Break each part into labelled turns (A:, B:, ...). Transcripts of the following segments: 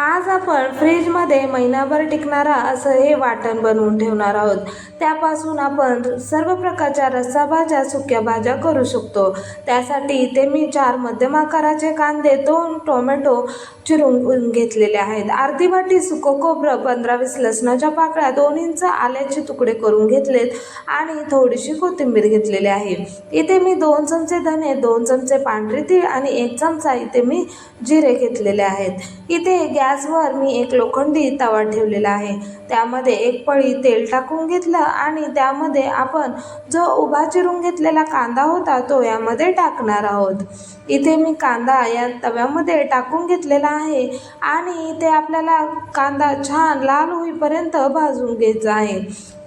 A: a आज आपण फ्रीजमध्ये महिनाभर टिकणारा असं हे वाटण बनवून ठेवणार आहोत. त्यापासून आपण सर्व प्रकारच्या रस्सा भाज्या सुक्या भाज्या करू शकतो. त्यासाठी इथे मी चार मध्यम आकाराचे कांदे दोन टोमॅटो चिरून घेतलेले आहेत. अर्धी वाटी सुकं खोबरं पंधरा वीस लसणाच्या पाकळ्या दोन इंच आल्याचे तुकडे करून घेतलेत आणि थोडीशी कोथिंबीर घेतलेली आहे. इथे मी दोन चमचे धने दोन चमचे पांढरे तीळ आणि एक चमचा इथे मी जिरे घेतलेले आहेत. इथे गॅस गॅसवर मी एक लोखंडी तवा ठेवलेला आहे. त्यामध्ये एक पळी तेल टाकून घेतलं आणि त्यामध्ये आपण जो उभा चिरून घेतलेला कांदा होता तो यामध्ये टाकणार आहोत. इथे मी कांदा या तव्यामध्ये टाकून घेतलेला आहे आणि इथे आपल्याला कांदा छान लाल होईपर्यंत भाजून घ्यायचा आहे.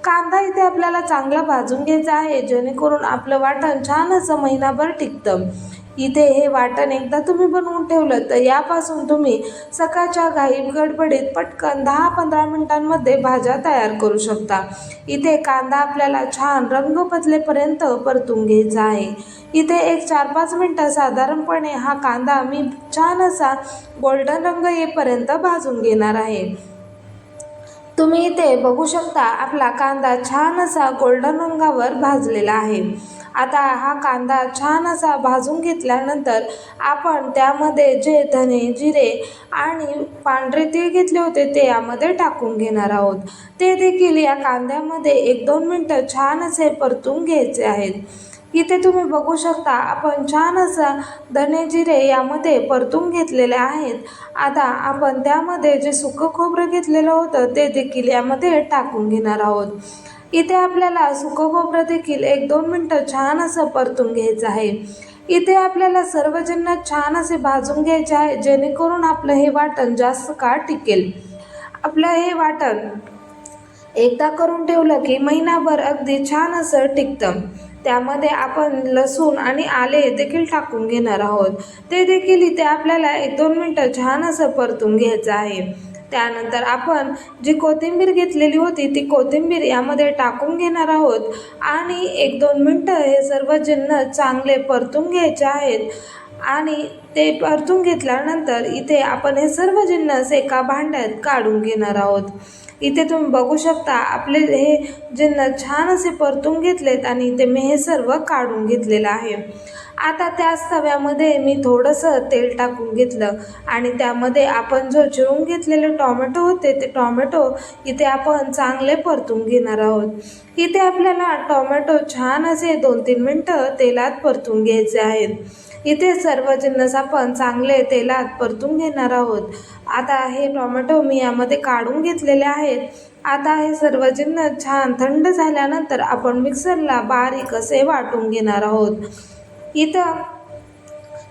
A: कांदा इथे आपल्याला चांगला भाजून घ्यायचा आहे जेणेकरून आपलं वाटण छान असं महिनाभर टिकतं. इथे हे वाटण एकदा तुम्ही बनवून ठेवलं तर यापासून तुम्ही सकाळच्या घाई गडबडीत पटकन दहा पंधरा मिनिटांमध्ये भाज्या तयार करू शकता. इथे कांदा आपल्याला छान रंग बदलेपर्यंत परतून घ्यायचा आहे. इथे एक चार पाच मिनटं साधारणपणे हा कांदा मी छान असा गोल्डन रंग येईपर्यंत भाजून घेणार आहे. तुम्ही इथे बघू शकता आपला कांदा छान असा गोल्डन रंगावर भाजलेला आहे. आता हा कांदा छान असा भाजून घेतल्यानंतर आपण त्यामध्ये जे धने जिरे आणि पांढरे तीळ घेतले होते ते यामध्ये टाकून घेणार आहोत. ते देखील या कांद्यामध्ये एक दोन मिनटं छान असे परतून घ्यायचे आहेत. इथे तुम्ही बघू शकता आपण छान असा धने जिरे यामध्ये परतून घेतलेले आहेत. आता आपण त्यामध्ये जे सुकं खोबरं घेतलेलं होतं ते देखील यामध्ये टाकून घेणार आहोत. इथे आपल्याला सुकं खोबरं देखील एक दोन मिनटं छान असं परतून घ्यायचं आहे. इथे आपल्याला सर्व छान असे भाजून घ्यायचे आहे जेणेकरून आपलं हे वाटण जास्त काळ टिकेल. आपलं हे वाटण एकदा करून ठेवलं की महिनाभर अगदी छान असं टिकतं. त्यामध्ये आपण लसूण आणि आले देखील टाकून घेणार आहोत. ते देखील इथे आपल्याला एक दोन मिनटं छान असं परतून घ्यायचं आहे. त्यानंतर आपण जी कोथिंबीर घेतलेली होती ती कोथिंबीर यामध्ये टाकून घेणार आहोत. आणि एक दोन मिनटं हे सर्व जिन्नस चांगले परतून घ्यायचे आहेत. आणि ते परतून घेतल्यानंतर इथे आपण हे सर्व जिन्नस एका भांड्यात काढून घेणार आहोत. इथे तुम्ही बघू शकता आपले हे जिन्नस छान असे परतून घेतलेत आणि इथे मी हे सर्व काढून घेतलेलं आहे. आता त्याच तव्यामध्ये मी थोडंसं तेल टाकून घेतलं आणि त्यामध्ये आपण जो चिरून घेतलेले टॉमॅटो होते ते टॉमॅटो इथे आपण चांगले परतून घेणार आहोत. इथे आपल्याला टोमॅटो छान असे दोन तीन मिनटं तेलात परतून घ्यायचे आहेत. इथे सर्व जिन्नस आपण चांगले तेलात परतून घेणार आहोत. आता हे टॉमॅटो मी यामध्ये काढून घेतलेले आहेत. आता हे सर्व जिन्नस छान थंड झाल्यानंतर आपण मिक्सरला बारीक असे वाटून घेणार आहोत. इथं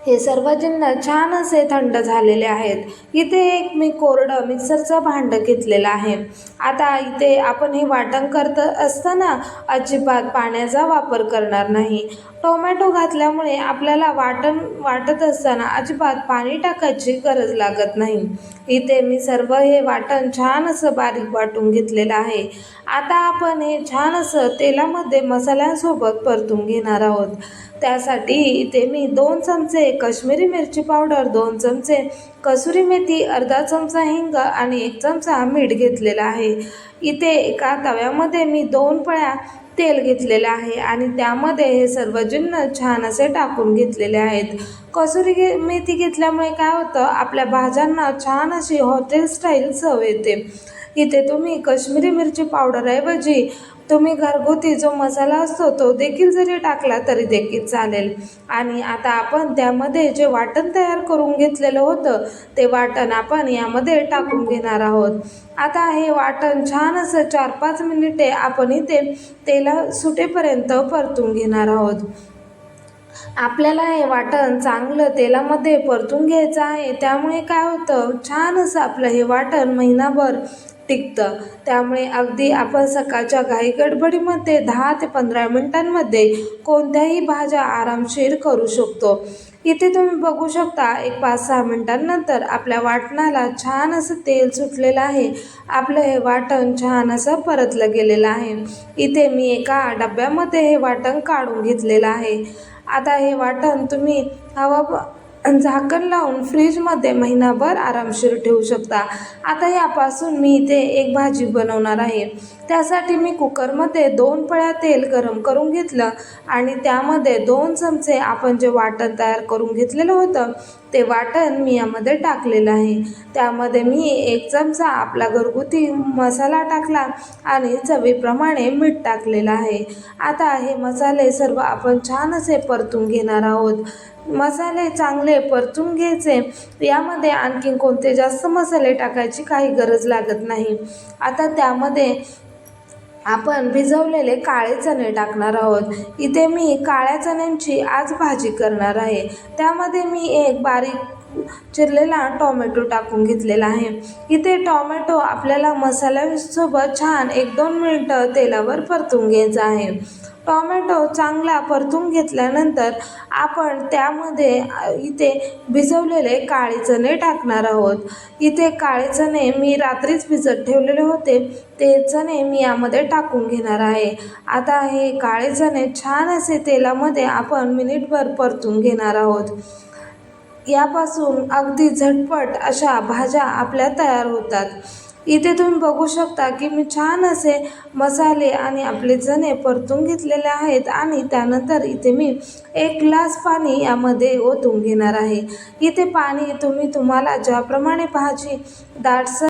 A: हे सर्व जिन्नस छान असे थंड झालेले आहेत. इथे एक मी कोरडं मिक्सरचं भांडं घेतलेलं आहे. आता इथे आपण हे वाटण करत असताना अजिबात पाण्याचा वापर करणार नाही. टोमॅटो घातल्यामुळे आपल्याला वाटण वाटत असताना अजिबात पाणी टाकायची गरज लागत नाही. इथे मी सर्व हे वाटण छान असं बारीक वाटून घेतलेलं आहे. आता आपण हे छान असं तेलामध्ये मसाल्यांसोबत परतून घेणार आहोत. त्यासाठी इथे मी दोन चमचे कश्मीरी मिरची पावडर दोन चमचे कसुरी मेथी अर्धा चमचा हिंग आणि एक चमचा मीठ घेतलेला आहे. इथे एका तव्यामध्ये मी दोन पळ्या तेल घेतलेलं आहे आणि त्यामध्ये हे सर्व जिन्न छान असे टाकून घेतलेले आहेत. कसुरी घे मेथी घेतल्यामुळे काय होतं आपल्या भाज्यांना छान अशी हॉटेल स्टाईल चव येते. इथे तुम्ही कश्मीरी मिरची पावडरऐवजी तुम्ही घरगुती जो मसाला असतो तो देखील जरी टाकला तरी देखील चालेल. आणि आता आपण त्यामध्ये जे वाटण तयार करून घेतलेलं होतं ते वाटण आपण यामध्ये टाकून घेणार आहोत. आता हे वाटण छान असं चार पाच मिनिटे आपण इथे तेला सुटेपर्यंत परतून घेणार आहोत. आपल्याला हे वाटण चांगलं तेलामध्ये परतून घ्यायचं आहे. त्यामुळे काय होतं छान असं आपलं हे वाटण महिनाभर टिकतं. त्यामुळे अगदी आपण सकाळच्या घाई गडबडीमध्ये दहा ते पंधरा मिनटांमध्ये कोणत्याही भाज्या आरामशीर करू शकतो. इथे तुम्ही बघू शकता एक पाच सहा मिनटांनंतर आपल्या वाटणाला छान असं तेल सुटलेलं आहे. आपलं हे वाटण छान असं परतलं गेलेलं आहे. इथे मी एका डब्यामध्ये हे वाटण काढून घेतलेलं आहे. आता हे वाटण तुम्ही हवा झाकण लावून फ्रीजमध्ये महिनाभर आरामशीर ठेवू शकता. आता यापासून मी इथे एक भाजी बनवणार आहे. त्यासाठी मी कुकरमध्ये दोन पळ्या तेल गरम करून घेतलं आणि त्यामध्ये दोन चमचे आपण जे वाटण तयार करून घेतलेलं होतं ते वाटण मी यामध्ये टाकलेलं आहे. त्यामध्ये मी एक चमचा आपला घरगुती मसाला टाकला आणि चवीप्रमाणे मीठ टाकलेलं आहे. आता हे मसाले सर्व आपण छान असे परतून घेणार आहोत. मसाले चांगले परतून घ्यायचे. यामध्ये आणखीन कोणते जास्त मसाले टाकायची काही गरज लागत नाही. आता त्यामध्ये आपण भिजवलेले काळे चणे टाकणार आहोत. इथे मी काळ्या चण्यांची आज भाजी करणार आहे. त्यामध्ये मी एक बारीक चिरलेला टॉमॅटो टाकून घेतलेला आहे. इथे टॉमॅटो आपल्याला मसाल्यासोबत छान एक दोन मिनटं तेलावर परतून घ्यायचा आहे. टॉमॅटो चांगला परतून घेतल्यानंतर आपण त्यामध्ये इथे भिजवलेले काळे चणे टाकणार आहोत. इथे काळे चणे मी रात्रीच भिजत ठेवलेले होते. ते चणे मी यामध्ये टाकून घेणार आहे. आता हे काळे चणे छान असे तेलामध्ये आपण मिनिटभर परतून घेणार आहोत. यापासून अगदी झटपट अशा भाज्या आपल्या तयार होतात. इथे तुम्ही बघू शकता की मी छान असे मसाले आणि आपले चणे परतून घेतलेले आहेत आणि त्यानंतर इथे मी एक ग्लास पाणी यामध्ये ओतून घेणार आहे. इथे पाणी तुम्ही तुम्हाला ज्याप्रमाणे भाजी दाटसर